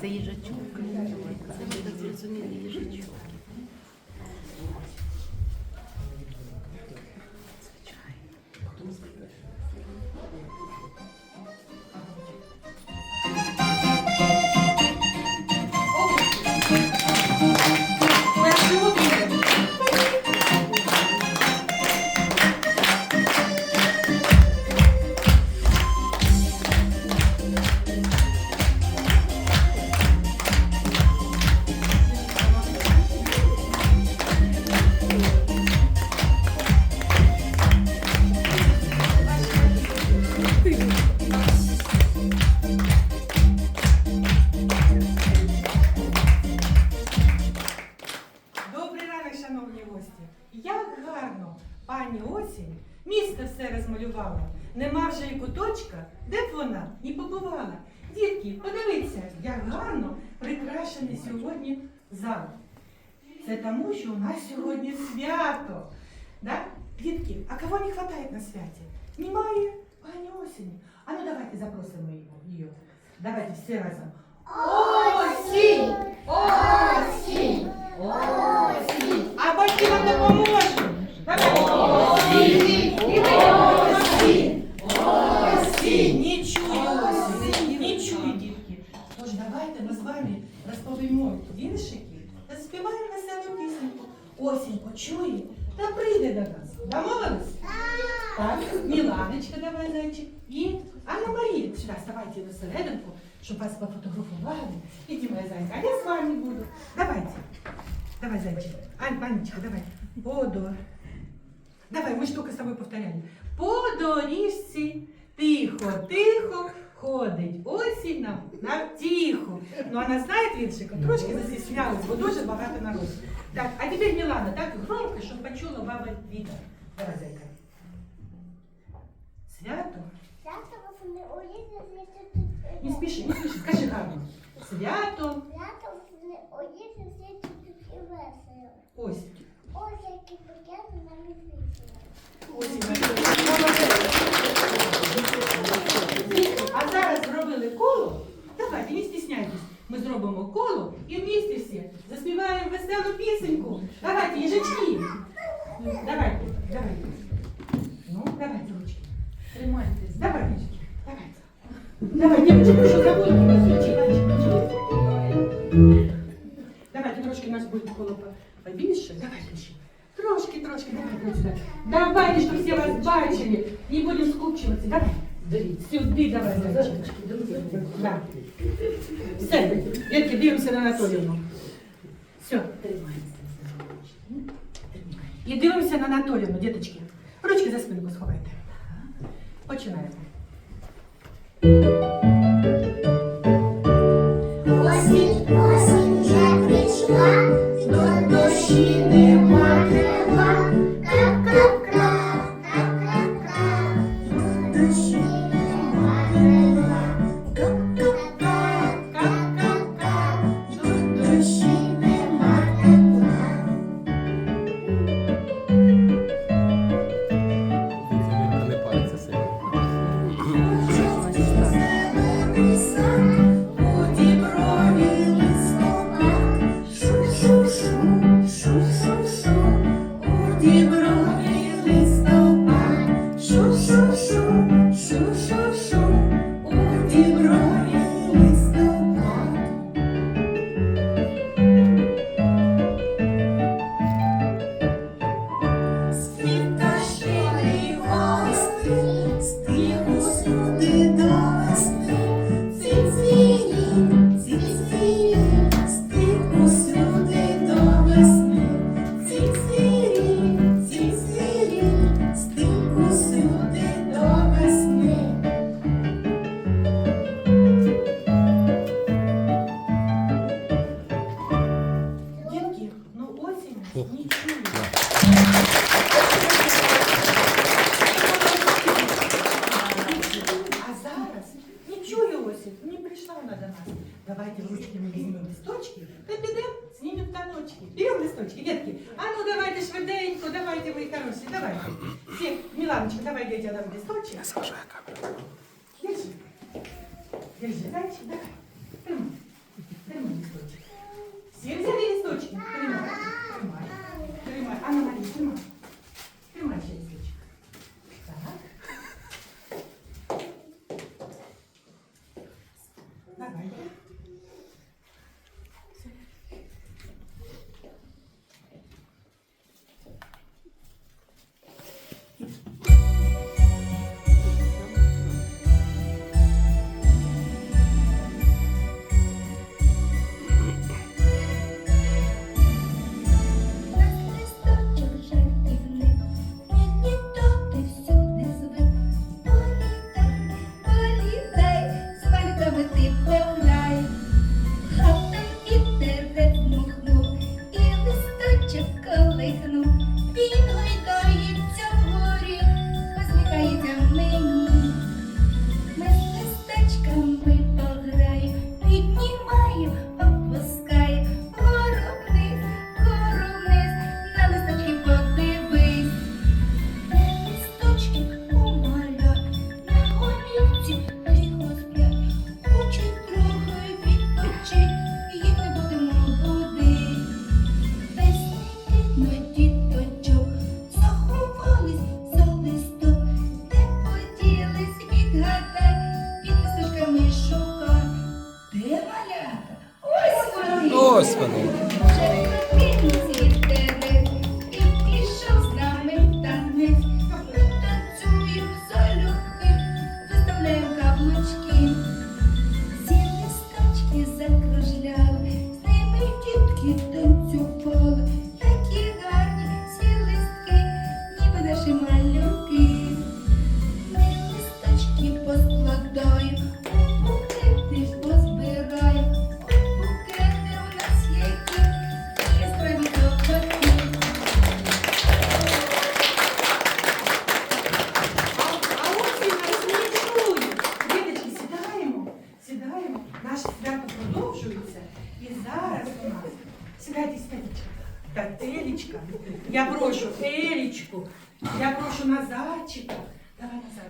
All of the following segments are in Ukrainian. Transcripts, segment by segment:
Це їжачок. Давайте всі разом. Осінь! Осінь! Осінь! А батьки вам допоможуть! Давайте! Осінь! Осінь! Осінь! Не чую осінь! Не чую, дітки! Тож давайте ми з вами розповімо віршики та співаємо веселу пісеньку. Осінь почує та прийде до нас. Домовились? Так, Міланочка, давай, зайчик. І Анна Марія, сюди ставайте на серединку, щоб вас пофотографували. Іди, моя зайка, а я з вами буду. Давайте. Давай, зайчик. Ань, Анечка, давай. Подо. Давай, мы ж только с тобой повторяли. По доріжці тихо, тихо ходить осінь нам на тихо. Ну, вона знає віршика, трошки застіснялась, бо дуже багато народу. Так, а тепер Мілана, так громко, щоб почула баба Віта. Давай, зайка. Свято. Не спіши, не спіши, скажи гарно. Свято. Ось. Ось. А зараз зробили коло. Давайте, не стісняйтесь. Ми зробимо коло і в місті всі заспіваємо веселу пісеньку. Давайте, їжачки. Давайте, давайте. Ну, давайте, ручки. Тримайтесь. Давай, ручки. Давайте. Давай, дівчатки, що забудьте. Давайте трошки у нас буде коло по- побільше. Давайте ще. Трошки, трошки, давайте сюди. Давайте, щоб всі вас бачили. Не будемо скупчуватися. Давай. Сюди давай, зайчик. Да. Все, дітки, дивимося на Анатоліївну. Все. І дивимося на Анатоліївну, діточки. Ручки за спинку сховайте. Починаємо. Осінь, осінь вже прийшла, до дощі нема Все, Миланочка, давай я тебе дам листочек. Держи. Держи, зайчик, давай. Тримай. Тримай листочек. Все взяли листочки? Тримай. Тримай. Тримай. Анна Мария, тримай. Тримай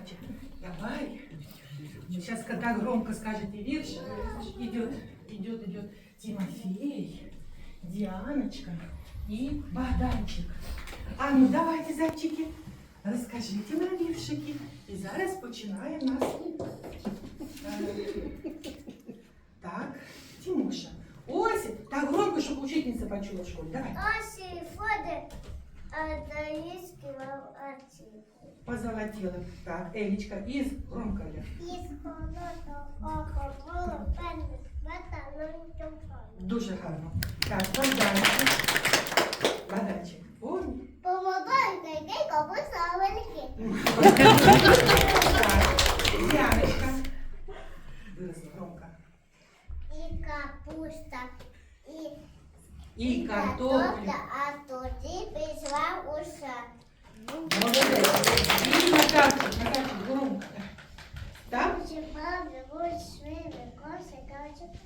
Давай, Назарчик, давай. Сейчас, когда громко скажете вирш, идет, идет, идет Тимофей, Дианочка и Богданчик. А ну давайте, зайчики, розкажіть нам віршики. І зараз починає в нас. е, Так, Тимоша. Ось, так громко, щоб учительниця почула в школі. Давай. Осі ходить, а доїски молодці. Позолотіли. Так, Елічка, із громко. Оля. Із холодного було певне. Дуже гарно. Так, Богданчик. Богданчик. Помогай, дайди капуста великі. Яночка. Виразно, громко. І капуста, і, І картопля. а тоді пішла у сад. Молодець. І Натальчик, Натальчик, громко. Так? Чіпав, живуть, свини, коси, качки.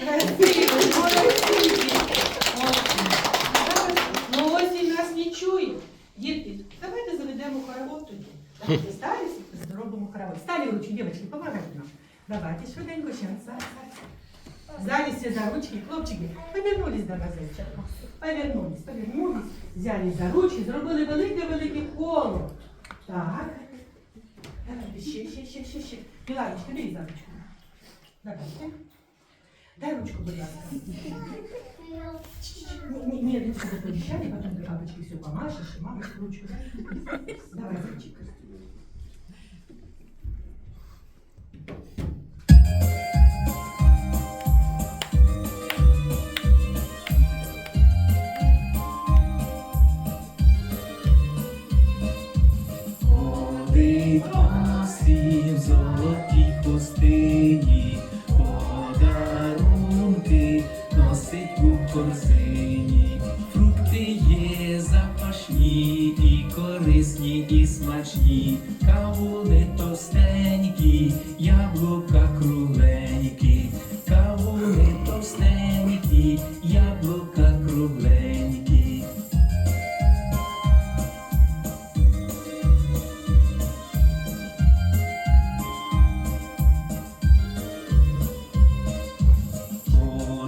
Красиво, молодці. Молодці. Ну осінь нас не чує. Дітки, давайте заведемо хоровод тоді. Давайте стали, зробимо хоровод. Стали ручки, дівчатки, помагайте нам. Давайте швиденько ще. Зараз, зараз. Взяли все за ручки, хлопчики, повернулись до газельчика. Повернулись, повернулись, взяли за ручки, зробили велике-велике коло. Так. Ще, ще, ще, ще, ще. Міланочка, бери за ручку. Давайте. Дай ручку, будь ласка. Не, не, надо пообещали, потом ты папочке все помашешь, и мамочке ручку. Давай, зайчик.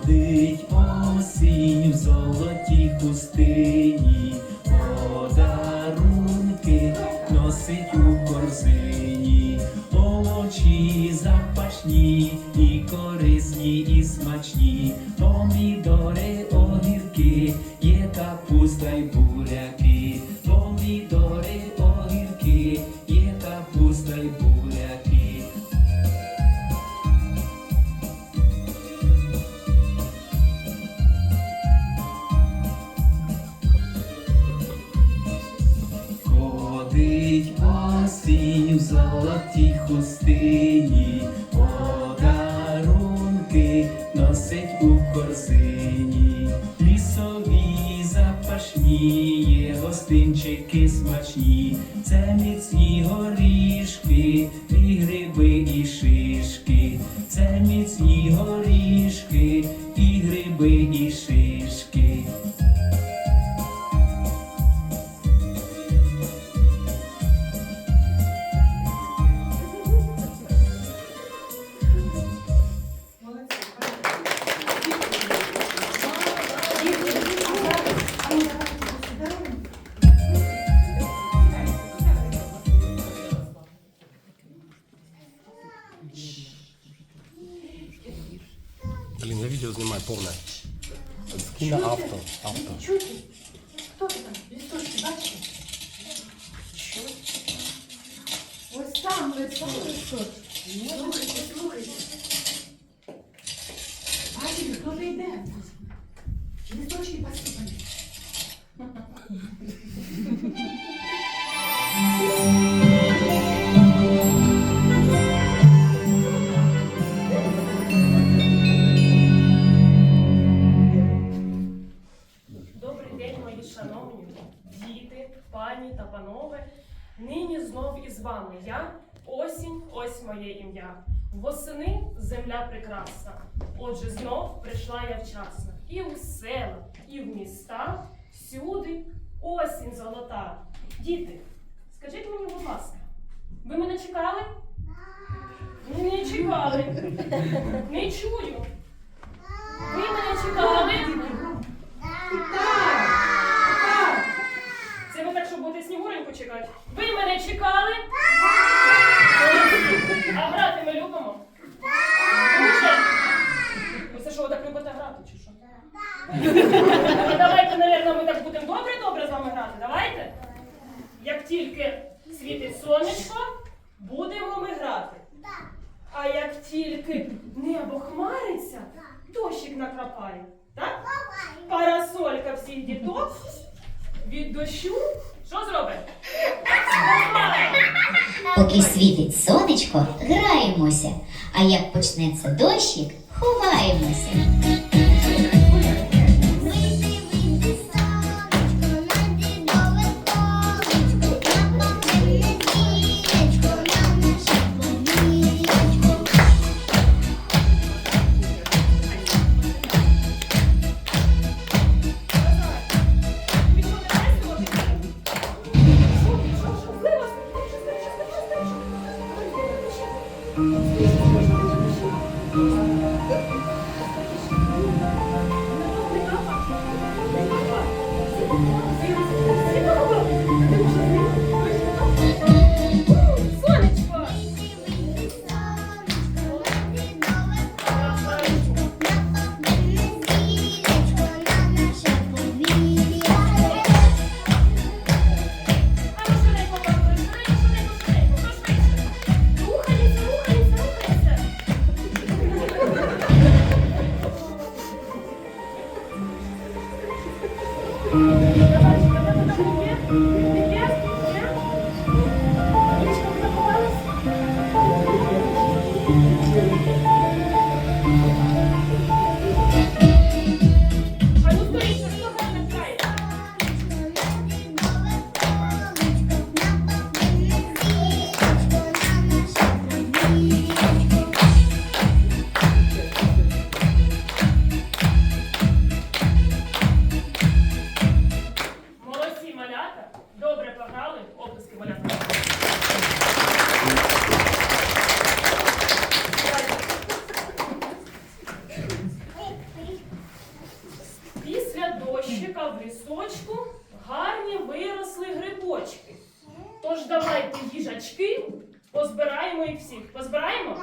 ходить осінь в золотій хустині. Золотій хустині, подарунки носить у корзині, лісові запашні, є гостинчики смачні, це міцні горішки, і гриби, і шишки, відео знімаю повне. Скинь на авто. Авто. Чуєте? Хто там? Лісточки, бачите? Що? Ось там, ось там листочки. Пані та панове. Нині знов із вами я, осінь, ось моє ім'я. Восени земля прекрасна. Отже, знов прийшла я вчасно. І у села, і в містах, всюди осінь золота. Діти, скажіть мені, будь ласка, ви мене чекали? Не чекали. Не чую. Ви мене чекали? Так! Щоб бути снігуреньку чекати. Ви мене чекали? А грати ми любимо? Дуже? Ви це що, ви так любите грати, чи що? А давайте, мабуть, ми так будемо добре-добре з вами грати. Давайте? Як тільки світить сонечко, будемо ми грати. А як тільки небо хмариться, дощик накрапає. Так? Парасолька всіх діток від дощу що зробить? Поки світить сонечко, граємося, а як почнеться дощик, ховаємося. Amen. горщика в лісочку гарні виросли грибочки. Тож давайте їжачки позбираємо їх всіх. Позбираємо?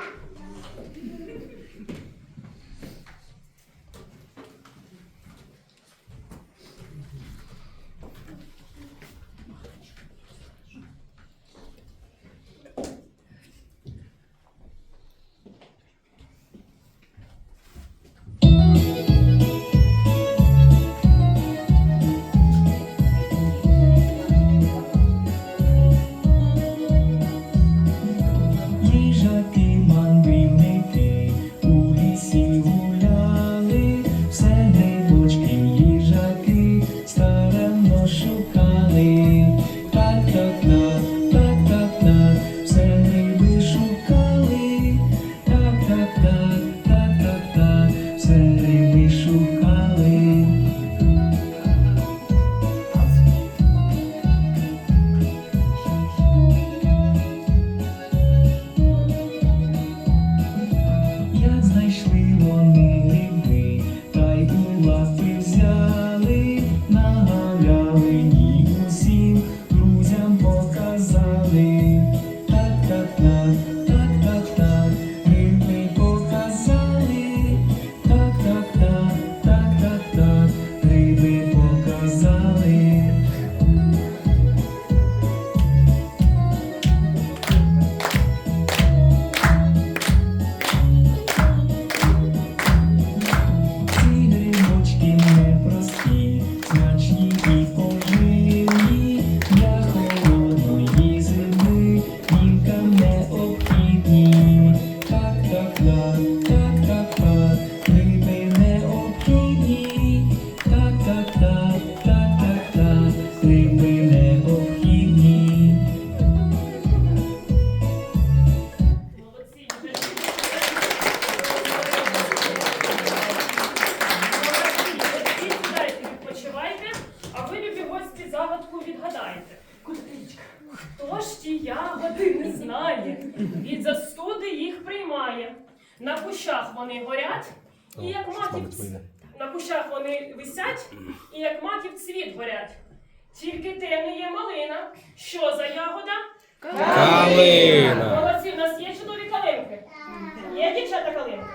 поряд. Тільки ти не є малина. Що за ягода? Калина. Молодці, у нас є чудові калинки. Є дівчата калинки?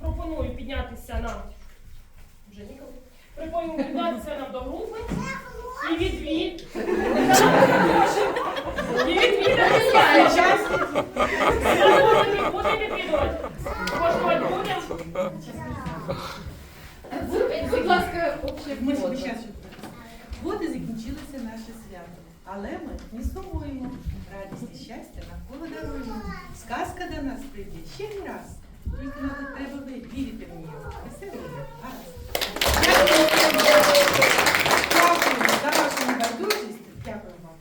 Пропоную піднятися нам. Вже ніколи. Пропоную піднятися нам до групи і відвід. І відвідати відвідувати. Кожного будемо. Будь ласка, ми зараз. От і закінчилося наше свято. Але ми не сумуємо. Радість і щастя навколо даруємо. Сказка до нас прийде ще не раз. Тільки треба ви- вірити. Дякую за вашу небайдужість. Дякую вам.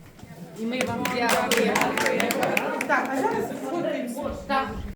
І ми вам дякуємо.